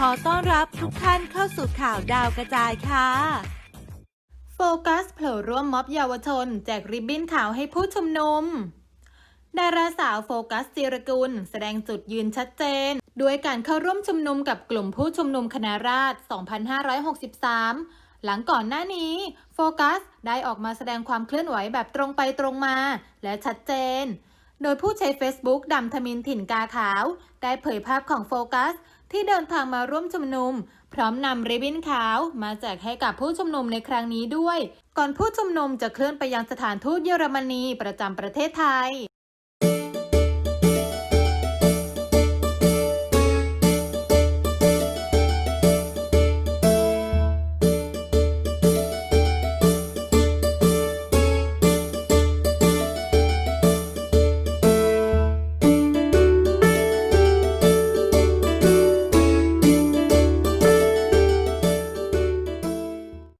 ขอต้อนรับทุกท่านเข้าสู่ข่าวดาวกระจายค่ะ โฟกัสเผลอร่วมม็อบเยาวชน แจกริบบิ้นขาวให้ผู้ชุมนุม ดาราสาวโฟกัสจิรกุล แสดงจุดยืนชัดเจน ด้วยการเข้าร่วมชุมนุมกับกลุ่มผู้ชุมนุมคณะราษฎร 2563 หลังก่อนหน้านี้ โฟกัสได้ออกมาแสดงความเคลื่อนไหวแบบตรงไปตรงมา และชัดเจน โดยผู้ใช้ Facebook ดำธมินถิ่นกาขาว ได้เผยภาพของโฟกัส ที่เดินทางมาร่วมชุมนุม พร้อมนำริบบิ้นขาวมาแจกให้กับผู้ชุมนุมในครั้งนี้ด้วย ก่อนผู้ชุมนุมจะเคลื่อนไปยังสถานทูตเยอรมนีประจำประเทศไทย